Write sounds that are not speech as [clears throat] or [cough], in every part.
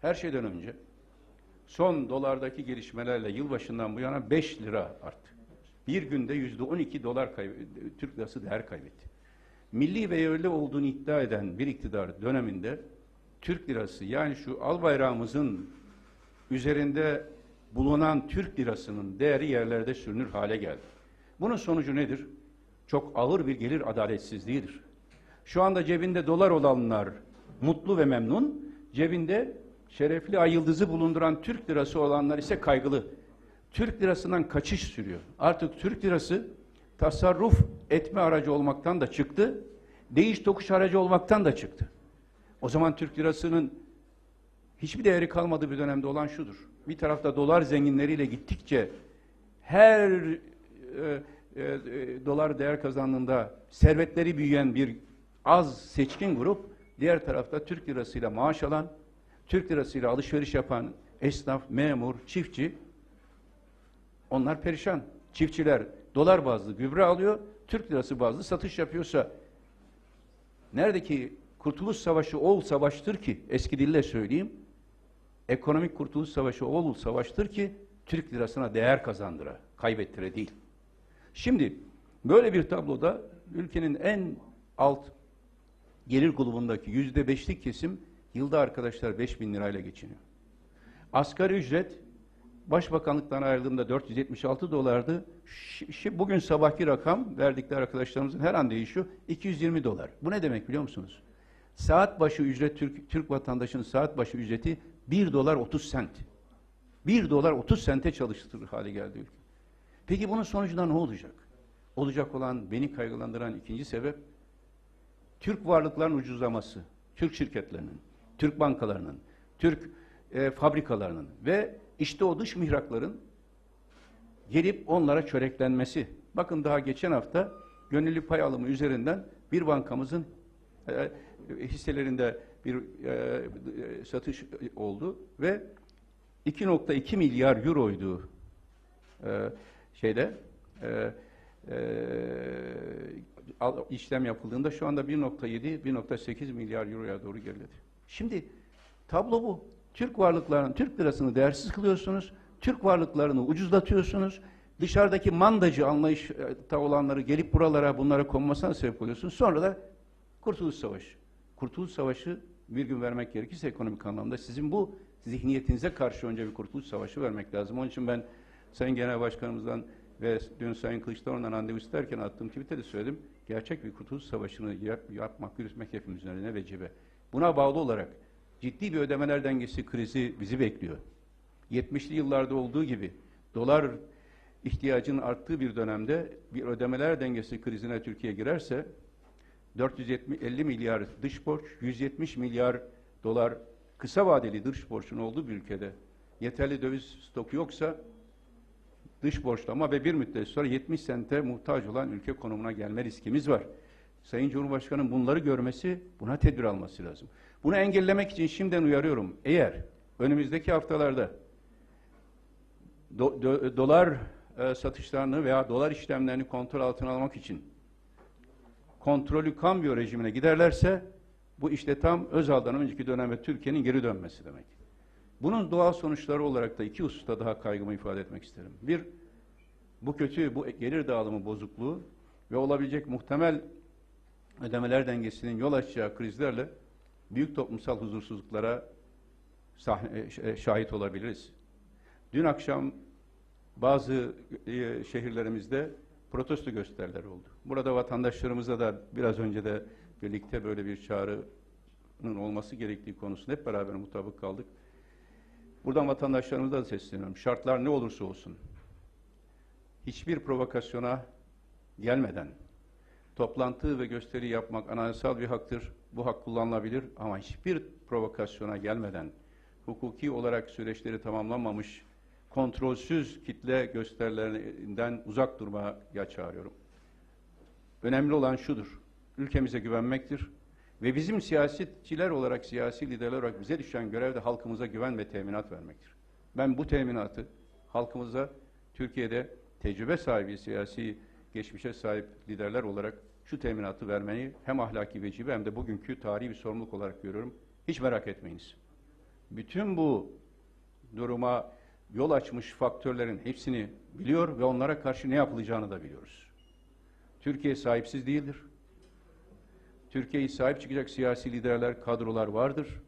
Her şeyden önce son dolardaki gelişmelerle yılbaşından bu yana 5 lira arttı. Bir günde yüzde 12 dolar Türk lirası değer kaybetti. Milli ve yerli olduğunu iddia eden bir iktidar döneminde Türk lirası yani şu al bayrağımızın üzerinde bulunan Türk lirasının değeri yerlerde sürünür hale geldi. Bunun sonucu nedir? Çok ağır bir gelir adaletsizliğidir. Şu anda cebinde dolar olanlar mutlu ve memnun, cebinde şerefli ay yıldızı bulunduran Türk lirası olanlar ise kaygılı. Türk lirasından kaçış sürüyor. Artık Türk lirası tasarruf etme aracı olmaktan da çıktı, değiş tokuş aracı olmaktan da çıktı. O zaman Türk lirasının hiçbir değeri kalmadığı bir dönemde olan şudur. Bir tarafta dolar zenginleriyle gittikçe her e, e, e, dolar değer kazandığında servetleri büyüyen bir az seçkin grup, diğer tarafta Türk lirasıyla maaş alan, Türk lirasıyla alışveriş yapan esnaf, memur, çiftçi onlar perişan. Çiftçiler dolar bazlı gübre alıyor, Türk lirası bazlı satış yapıyorsa nerede ki Kurtuluş Savaşı oğul savaştır ki eski dille söyleyeyim. Ekonomik Kurtuluş Savaşı oğul savaştır ki Türk lirasına değer kazandıra, kaybettire değil. Şimdi böyle bir tabloda ülkenin en alt gelir grubundaki yüzde beşlik kesim yılda arkadaşlar 5 bin lirayla geçiniyor. Asgari ücret Başbakanlıktan ayrıldığımda 476 dolardı. Ş- ş- bugün sabahki rakam verdikleri arkadaşlarımızın her an değişiyor. 220 dolar. Bu ne demek biliyor musunuz? Saat başı ücret Türk, Türk vatandaşının saat başı ücreti 1 dolar 30 sent. 1 dolar 30 sente çalıştırır hale geldi ülke. Peki bunun sonucunda ne olacak? Olacak olan beni kaygılandıran ikinci sebep Türk varlıkların ucuzlaması, Türk şirketlerinin, Türk bankalarının, Türk e, fabrikalarının ve işte o dış mihrakların gelip onlara çöreklenmesi. Bakın daha geçen hafta gönüllü pay alımı üzerinden bir bankamızın e, hisselerinde bir e, e, satış oldu ve 2.2 milyar euroydu e, şeyde e, e, işlem yapıldığında şu anda 1.7 1.8 milyar euroya doğru geriledi. Şimdi tablo bu. Türk varlıklarının Türk lirasını değersiz kılıyorsunuz. Türk varlıklarını ucuzlatıyorsunuz. Dışarıdaki mandacı anlayışta olanları gelip buralara bunlara konmasına sebep oluyorsunuz. Sonra da Kurtuluş Savaşı. Kurtuluş Savaşı bir gün vermek gerekirse ekonomik anlamda sizin bu zihniyetinize karşı önce bir Kurtuluş Savaşı vermek lazım. Onun için ben Sayın Genel Başkanımızdan ve dün Sayın Kılıçdaroğlu'ndan randevu isterken attığım tweette de söyledim. Gerçek bir Kurtuluş Savaşı'nı yap, yapmak, yürütmek hepimizin önüne vecibe. Buna bağlı olarak ciddi bir ödemeler dengesi krizi bizi bekliyor. 70'li yıllarda olduğu gibi dolar ihtiyacının arttığı bir dönemde bir ödemeler dengesi krizine Türkiye girerse 450 milyar dış borç, 170 milyar dolar kısa vadeli dış borcun olduğu bir ülkede yeterli döviz stoku yoksa dış borçlama ve bir müddet sonra 70 sente muhtaç olan ülke konumuna gelme riskimiz var. Sayın Cumhurbaşkanı'nın bunları görmesi, buna tedbir alması lazım. Bunu engellemek için şimdiden uyarıyorum. Eğer önümüzdeki haftalarda do- do- dolar e, satışlarını veya dolar işlemlerini kontrol altına almak için kontrolü kambiyo rejimine giderlerse bu işte tam Özal'dan önceki döneme Türkiye'nin geri dönmesi demek. Bunun doğal sonuçları olarak da iki hususta daha kaygımı ifade etmek isterim. Bir, bu kötü, bu gelir dağılımı bozukluğu ve olabilecek muhtemel ödemeler dengesinin yol açacağı krizlerle büyük toplumsal huzursuzluklara sahne- e, şahit olabiliriz. Dün akşam bazı e, şehirlerimizde protesto gösterileri oldu. Burada vatandaşlarımıza da biraz önce de birlikte böyle bir çağrının olması gerektiği konusunda hep beraber mutabık kaldık. Buradan vatandaşlarımıza da sesleniyorum. Şartlar ne olursa olsun hiçbir provokasyona gelmeden toplantı ve gösteri yapmak anayasal bir haktır. Bu hak kullanılabilir ama hiçbir provokasyona gelmeden hukuki olarak süreçleri tamamlanmamış kontrolsüz kitle gösterilerinden uzak durmaya çağırıyorum. Önemli olan şudur. Ülkemize güvenmektir. Ve bizim siyasetçiler olarak, siyasi liderler olarak bize düşen görev de halkımıza güven ve teminat vermektir. Ben bu teminatı halkımıza Türkiye'de tecrübe sahibi siyasi geçmişe sahip liderler olarak şu teminatı vermeyi hem ahlaki vecibe hem de bugünkü tarihi bir sorumluluk olarak görüyorum. Hiç merak etmeyiniz. bütün bu duruma yol açmış faktörlerin hepsini biliyor ve onlara karşı ne yapılacağını da biliyoruz. Türkiye sahipsiz değildir. Türkiye'yi sahip çıkacak siyasi liderler, kadrolar vardır.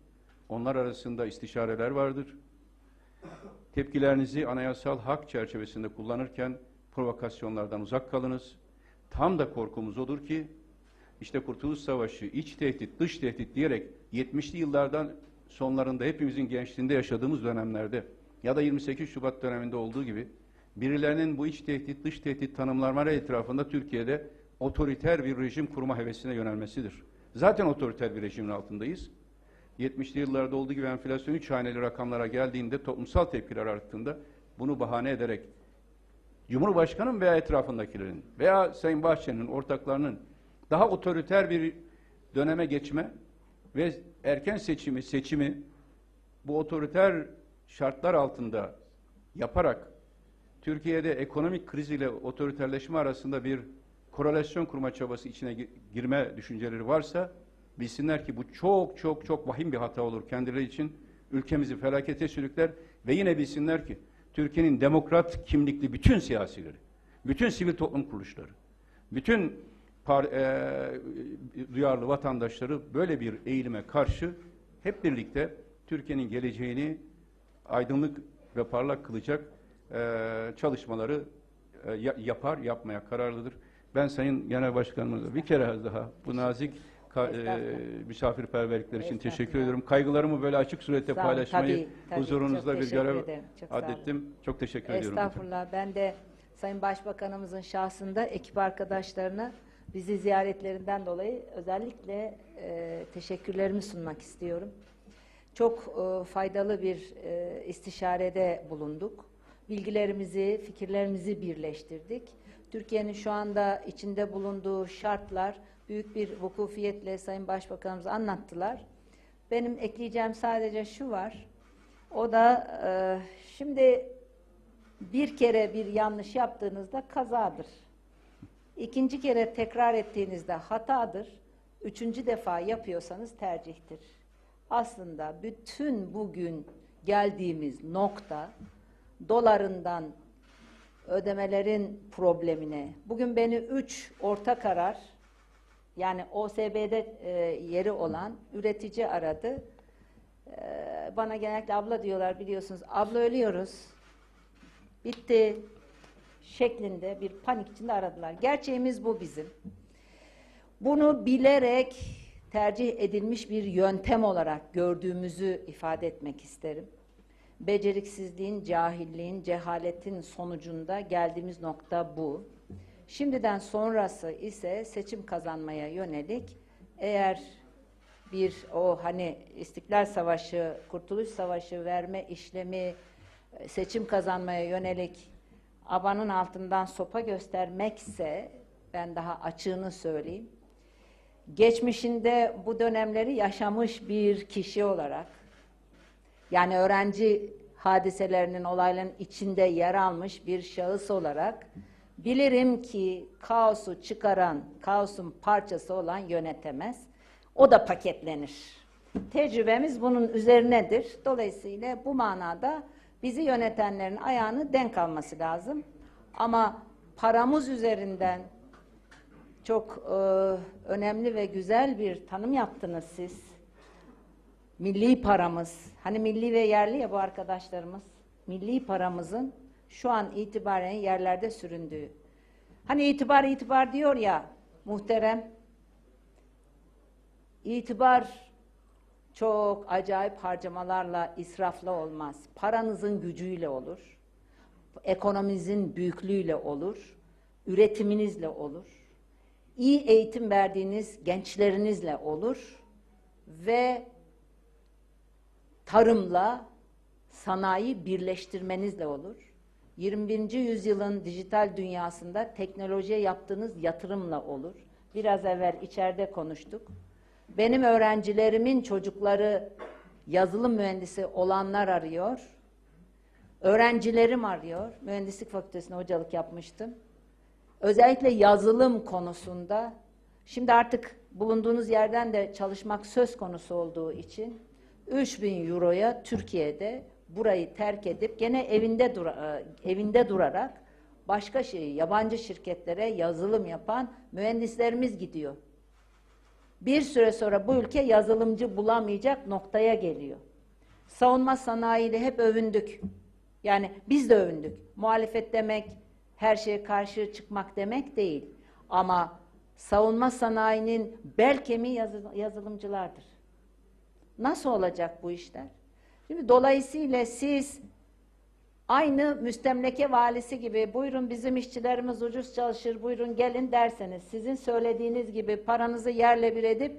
Onlar arasında istişareler vardır. Tepkilerinizi anayasal hak çerçevesinde kullanırken provokasyonlardan uzak kalınız. Tam da korkumuz odur ki işte Kurtuluş Savaşı, iç tehdit, dış tehdit diyerek 70'li yıllardan sonlarında hepimizin gençliğinde yaşadığımız dönemlerde ya da 28 Şubat döneminde olduğu gibi birilerinin bu iç tehdit, dış tehdit tanımlamaları etrafında Türkiye'de otoriter bir rejim kurma hevesine yönelmesidir. Zaten otoriter bir rejimin altındayız. 70'li yıllarda olduğu gibi enflasyon 3 haneli rakamlara geldiğinde toplumsal tepkiler arttığında bunu bahane ederek Cumhurbaşkanım veya etrafındakilerin veya Sayın Bahçeli'nin ortaklarının daha otoriter bir döneme geçme ve erken seçimi seçimi bu otoriter şartlar altında yaparak Türkiye'de ekonomik kriz ile otoriterleşme arasında bir korelasyon kurma çabası içine gi- girme düşünceleri varsa bilsinler ki bu çok çok çok vahim bir hata olur kendileri için. Ülkemizi felakete sürükler ve yine bilsinler ki Türkiye'nin demokrat kimlikli bütün siyasileri, bütün sivil toplum kuruluşları, bütün par, e, duyarlı vatandaşları böyle bir eğilime karşı hep birlikte Türkiye'nin geleceğini aydınlık ve parlak kılacak e, çalışmaları e, ya- yapar, yapmaya kararlıdır. Ben Sayın Genel Başkanımıza bir kere daha bu nazik ka- e, misafirperverlikler için teşekkür ediyorum. Kaygılarımı böyle açık surette Sağ paylaşmayı Tabii, tabii. huzurunuzda bir görev adettim. Çok teşekkür ediyorum. efendim. Estağfurullah. Ben de Sayın Başbakanımızın şahsında ekip arkadaşlarına bizi ziyaretlerinden dolayı özellikle e, teşekkürlerimi sunmak istiyorum. Çok e, faydalı bir e, istişarede bulunduk. Bilgilerimizi, fikirlerimizi birleştirdik. Türkiye'nin şu anda içinde bulunduğu şartlar büyük bir vukufiyetle Sayın Başbakanımız anlattılar. Benim ekleyeceğim sadece şu var. O da e, şimdi bir kere bir yanlış yaptığınızda kazadır. İkinci kere tekrar ettiğinizde hatadır. Üçüncü defa yapıyorsanız tercihtir. Aslında bütün bugün geldiğimiz nokta dolarından ödemelerin problemine. Bugün beni üç orta karar yani OSB'de e, yeri olan üretici aradı. Ee, bana genellikle abla diyorlar biliyorsunuz. Abla ölüyoruz. Bitti şeklinde bir panik içinde aradılar. Gerçeğimiz bu bizim. Bunu bilerek tercih edilmiş bir yöntem olarak gördüğümüzü ifade etmek isterim. Beceriksizliğin, cahilliğin, cehaletin sonucunda geldiğimiz nokta bu. Şimdiden sonrası ise seçim kazanmaya yönelik eğer bir o hani İstiklal Savaşı, Kurtuluş Savaşı verme işlemi e, seçim kazanmaya yönelik abanın altından sopa göstermekse ben daha açığını söyleyeyim. Geçmişinde bu dönemleri yaşamış bir kişi olarak yani öğrenci hadiselerinin olayların içinde yer almış bir şahıs olarak bilirim ki kaosu çıkaran, kaosun parçası olan yönetemez. O da paketlenir. Tecrübemiz bunun üzerinedir. Dolayısıyla bu manada bizi yönetenlerin ayağını denk alması lazım. Ama paramız üzerinden çok e, önemli ve güzel bir tanım yaptınız siz. Milli paramız, hani milli ve yerli ya bu arkadaşlarımız, milli paramızın şu an itibaren yerlerde süründüğü. Hani itibar itibar diyor ya muhterem, itibar çok acayip harcamalarla, israfla olmaz. Paranızın gücüyle olur, ekonominizin büyüklüğüyle olur, üretiminizle olur, iyi eğitim verdiğiniz gençlerinizle olur ve tarımla sanayi birleştirmenizle olur. 21. yüzyılın dijital dünyasında teknolojiye yaptığınız yatırımla olur. Biraz evvel içeride konuştuk. Benim öğrencilerimin çocukları yazılım mühendisi olanlar arıyor. Öğrencilerim arıyor. Mühendislik fakültesine hocalık yapmıştım. Özellikle yazılım konusunda şimdi artık bulunduğunuz yerden de çalışmak söz konusu olduğu için 3000 euroya Türkiye'de burayı terk edip gene evinde dura- e, evinde durarak başka şey yabancı şirketlere yazılım yapan mühendislerimiz gidiyor. Bir süre sonra bu ülke yazılımcı bulamayacak noktaya geliyor. Savunma sanayiyle hep övündük. Yani biz de övündük. Muhalefet demek her şeye karşı çıkmak demek değil. Ama savunma sanayinin bel kemiği yazı- yazılımcılardır. Nasıl olacak bu işler? Şimdi dolayısıyla siz aynı müstemleke valisi gibi buyurun bizim işçilerimiz ucuz çalışır buyurun gelin derseniz sizin söylediğiniz gibi paranızı yerle bir edip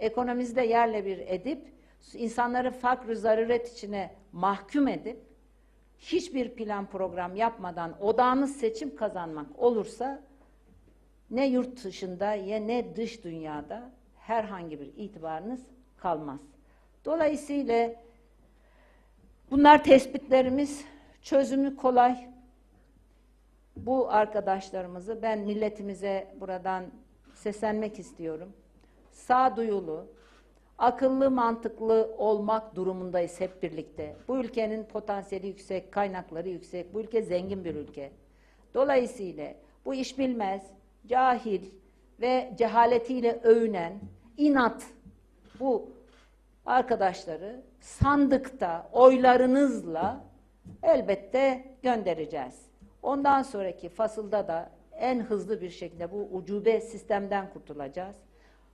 ekonominizi de yerle bir edip insanları fakr zaruret içine mahkum edip hiçbir plan program yapmadan odağınız seçim kazanmak olursa ne yurt dışında ya ne dış dünyada herhangi bir itibarınız kalmaz. Dolayısıyla bunlar tespitlerimiz çözümü kolay. Bu arkadaşlarımızı ben milletimize buradan seslenmek istiyorum. Sağduyulu, akıllı, mantıklı olmak durumundayız hep birlikte. Bu ülkenin potansiyeli yüksek, kaynakları yüksek. Bu ülke zengin bir ülke. Dolayısıyla bu iş bilmez, cahil ve cehaletiyle övünen, inat bu arkadaşları sandıkta oylarınızla elbette göndereceğiz. Ondan sonraki fasılda da en hızlı bir şekilde bu ucube sistemden kurtulacağız.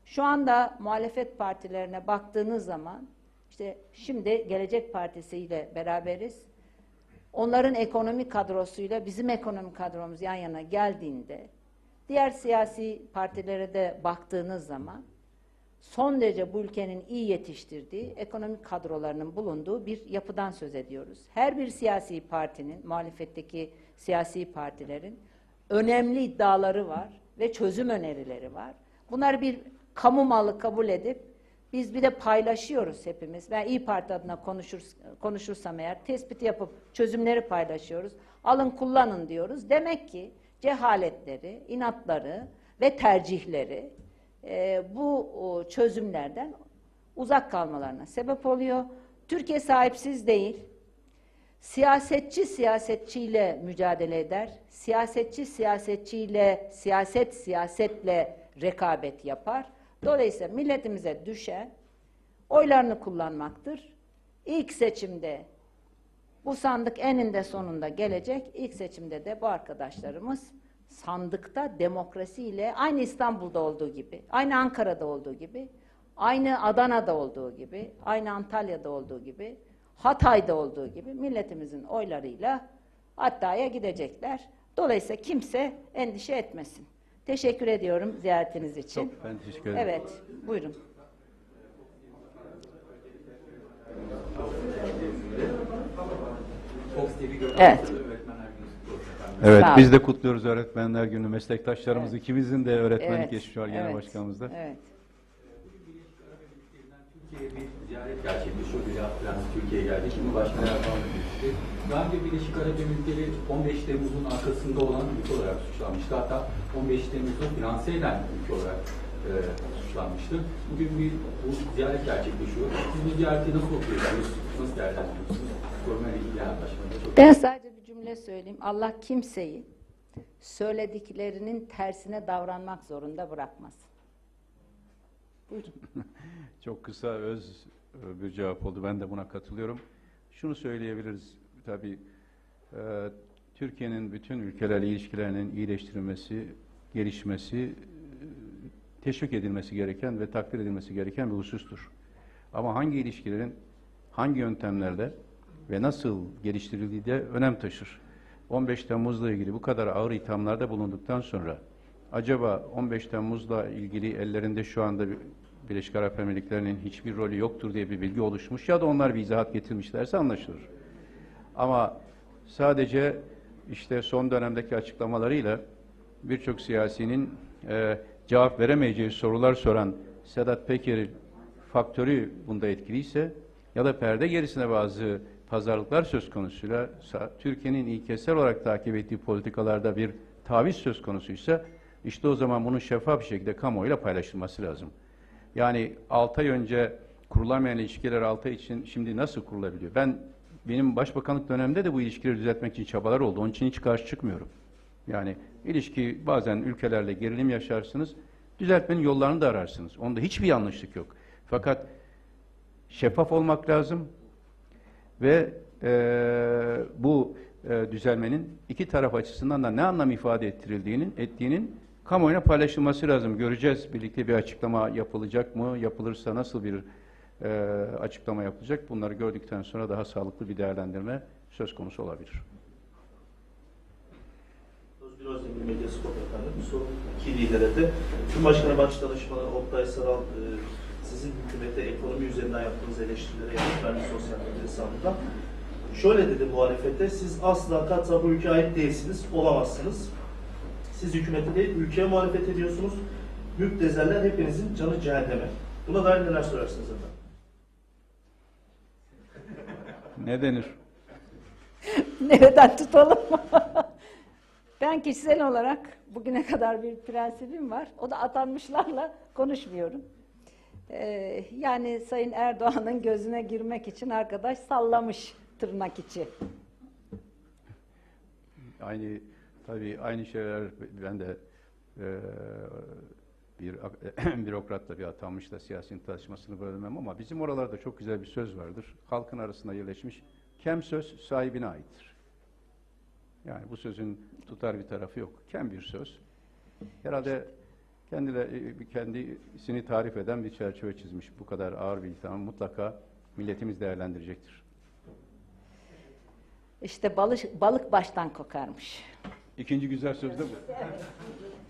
Şu anda muhalefet partilerine baktığınız zaman işte şimdi Gelecek Partisi ile beraberiz. Onların ekonomi kadrosuyla bizim ekonomi kadromuz yan yana geldiğinde diğer siyasi partilere de baktığınız zaman son derece bu ülkenin iyi yetiştirdiği ekonomik kadrolarının bulunduğu bir yapıdan söz ediyoruz. Her bir siyasi partinin, muhalefetteki siyasi partilerin önemli iddiaları var ve çözüm önerileri var. Bunlar bir kamu malı kabul edip biz bir de paylaşıyoruz hepimiz. Ben İyi Parti adına konuşur, konuşursam eğer tespit yapıp çözümleri paylaşıyoruz. Alın kullanın diyoruz. Demek ki cehaletleri, inatları ve tercihleri e, bu o, çözümlerden uzak kalmalarına sebep oluyor. Türkiye sahipsiz değil. Siyasetçi siyasetçiyle mücadele eder. Siyasetçi siyasetçiyle, siyaset siyasetle rekabet yapar. Dolayısıyla milletimize düşen oylarını kullanmaktır. İlk seçimde bu sandık eninde sonunda gelecek. İlk seçimde de bu arkadaşlarımız sandıkta demokrasiyle aynı İstanbul'da olduğu gibi, aynı Ankara'da olduğu gibi, aynı Adana'da olduğu gibi, aynı Antalya'da olduğu gibi, Hatay'da olduğu gibi milletimizin oylarıyla Hatta'ya gidecekler. Dolayısıyla kimse endişe etmesin. Teşekkür ediyorum ziyaretiniz için. Çok ben teşekkür ederim. Evet, buyurun. Evet. öğretmenler günü kutlu olsun efendim. Evet, Sağ biz de kutluyoruz Öğretmenler Günü. Meslektaşlarımız Evet. ikimizin de öğretmenlik Evet, geçmişi var genel evet, başkanımızda. Evet. Türkiye'ye bir ziyaret gerçekleşiyor. Bir Prens Türkiye'ye geldi. Şimdi Başkan Erdoğan da birlikte. Daha önce Birleşik Arap Emirlikleri 15 Temmuz'un arkasında olan ülke olarak suçlanmıştı. Hatta 15 Temmuz'u finanse eden ülke olarak e, suçlanmıştı. Bugün bir bu ziyaret gerçekleşiyor. Siz bu ziyareti nasıl okuyorsunuz? Nasıl değerlendiriyorsunuz? Sorumlu ilgilen başkanım. Çok Ben sadece bir cümle söyleyeyim. Allah kimseyi söylediklerinin tersine davranmak zorunda bırakmaz. Buyurun. [laughs] Çok kısa öz bir cevap oldu. Ben de buna katılıyorum. Şunu söyleyebiliriz. Tabii e, Türkiye'nin bütün ülkelerle ilişkilerinin iyileştirilmesi, gelişmesi, e, teşvik edilmesi gereken ve takdir edilmesi gereken bir husustur. Ama hangi ilişkilerin hangi yöntemlerle ve nasıl geliştirildiği de önem taşır. 15 Temmuz'la ilgili bu kadar ağır ithamlarda bulunduktan sonra acaba 15 Temmuz'la ilgili ellerinde şu anda bir- Birleşik Arap Emirlikleri'nin hiçbir rolü yoktur diye bir bilgi oluşmuş ya da onlar bir izahat getirmişlerse anlaşılır. Ama sadece işte son dönemdeki açıklamalarıyla birçok siyasinin e, cevap veremeyeceği sorular soran Sedat Peker faktörü bunda etkiliyse ya da perde gerisine bazı pazarlıklar söz konusuyla Türkiye'nin ilkesel olarak takip ettiği politikalarda bir taviz söz konusuysa işte o zaman bunun şeffaf bir şekilde kamuoyuyla paylaşılması lazım. Yani 6 ay önce kurulamayan ilişkiler altı için şimdi nasıl kurulabiliyor? Ben benim başbakanlık döneminde de bu ilişkileri düzeltmek için çabalar oldu. Onun için hiç karşı çıkmıyorum. Yani ilişki bazen ülkelerle gerilim yaşarsınız. Düzeltmenin yollarını da ararsınız. Onda hiçbir yanlışlık yok. Fakat şeffaf olmak lazım ve eee, bu eee, düzelmenin iki taraf açısından da ne anlam ifade ettirildiğinin ettiğinin kamuoyuna paylaşılması lazım. Göreceğiz birlikte bir açıklama yapılacak mı? Yapılırsa nasıl bir eee, açıklama yapılacak? Bunları gördükten sonra daha sağlıklı bir değerlendirme söz konusu olabilir. Özgür Özdemir Medyaskop efendim. Son iki lidere de Cumhurbaşkanı Başdanışmanı Oktay Saral e, sizin hükümete ekonomi üzerinden yaptığınız eleştirilere yanıt verdi sosyal medya hesabından. Şöyle dedi muhalefete, siz asla katsa bu ülkeye ait değilsiniz, olamazsınız. Siz hükümete değil, ülkeye muhalefet ediyorsunuz. Müptezeller hepinizin canı cehenneme. Buna dair neler söylersiniz efendim? Ne denir? [laughs] Nereden tutalım? [laughs] ben kişisel olarak bugüne kadar bir prensibim var. O da atanmışlarla konuşmuyorum. Ee, yani Sayın Erdoğan'ın gözüne girmek için arkadaş sallamış tırnak içi. Aynı tabii aynı şeyler ben de eee, bir [clears throat] bürokratla bir atanmışla siyasetin tartışmasını bölmem ama bizim oralarda çok güzel bir söz vardır. Halkın arasında yerleşmiş. Kem söz sahibine aittir. Yani bu sözün tutar bir tarafı yok. Kem bir söz. Herhalde kendileri, kendisini tarif eden bir çerçeve çizmiş. Bu kadar ağır bir itham mutlaka milletimiz değerlendirecektir. İşte balık, balık baştan kokarmış. İkinci güzel söz de bu. [laughs]